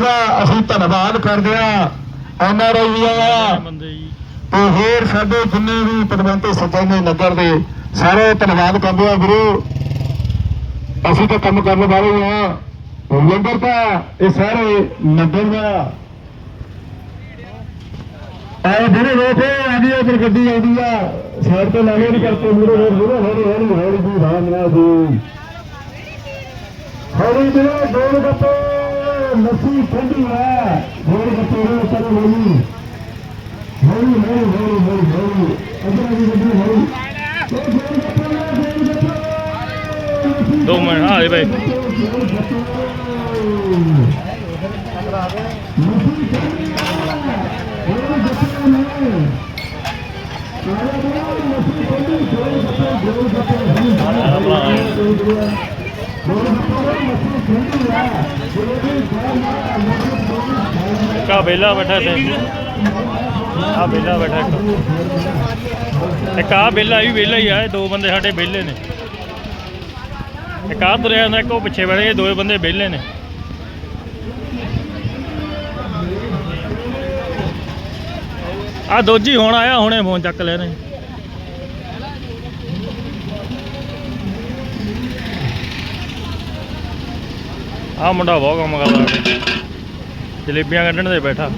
ਦਾ ਅਸੀਂ ਧੰਨਵਾਦ ਕਰਦੇ ਆ ਐਨ ਆਰ ਆਈ ਆ ਬੰਦੇ ਤੇ ਹੋਰ ਸਾਡੇ ਜਿੰਨੇ ਵੀ ਪਦਵੰਤੇ ਸੱਜਣ ਨੇ ਨਗਰ ਦੇ, ਸਾਰੇ ਧੰਨਵਾਦ ਕਰਦੇ ਆ ਵੀਰੋ ਅਸੀਂ ਤਾਂ ਕੰਮ ਕਰਨ ਵਾਲੇ ਆ ਲੰਗਰ ਤਾਂ ਇਹ ਸਾਰੇ ਨਗਰ ਦਾ। ਆਏ ਵੀਰੇ ਵੇਖੋ ਆਦੀ ਉਧਰ ਗੱਡੀ ਆਉਂਦੀ ਆ। ਸਾਈਡ ਤੋਂ ਲਾਗੇ ਨਹੀਂ ਕਰਤੇ ਮੂਰੇ ਹੋਰ ਮੂਰੇ ਹੌਲੀ ਹੌਲੀ ਹੌਲੀ ਜੀ ਰਾਮ ਨਾਲ ਜੀ। ਹੌਲੀ ਵੀਰੇ ਗੋਲ ਗੱਪੇ ਨਸੀ ਠੰਡੀ ਹੈ। ਗੱਪੇ ਨੂੰ ਉੱਤਰ ਹੋਈ ਹੌਲੀ ਹੌਲੀ ਹੌਲੀ ਹੌਲੀ ਹੌਲੀ। ਅੱਗੇ ਅੱਗੇ ਗੱਡੀ ਹੌਲੀ ਉਹ ਗੋਲ ਗੱਪੇ ਗੋਲ ਗੱਪੇ ਦੋ ਮਿੰਟ ਆ ਦੇ ਬਈ ਕਾ ਬੇਲਾ ਬੈਠਾ ਤੇ ਆ ਬੇਲਾ ਬੈਠਾ ਇੱਕ। ਇੱਕ ਆ ਬੇਲਾ ਵੀ ਬੇਲਾ ਹੀ ਆ, ਇਹ ਦੋ ਬੰਦੇ ਸਾਡੇ ਬੇਲੇ ਨੇ। ਇੱਕ ਆ ਤੁਰਿਆ ਜਾਂਦਾ ਇੱਕ ਉਹ ਪਿੱਛੇ ਬੈਠ ਗਏ ਦੋਵੇਂ ਬੰਦੇ ਵਿਹਲੇ ਨੇ। ਆ ਦੋਜੀ ਹੁਣ ਆਇਆ, ਹੁਣੇ ਫੋਨ ਚੱਕ ਲਿਆ ਨੇ। ਆਹ ਮੁੰਡਾ ਬਹੁਤ ਕੰਮ ਕਰਦਾ ਜਲੇਬੀਆਂ ਕੱਢਣ ਦੇ ਬੈਠਾ।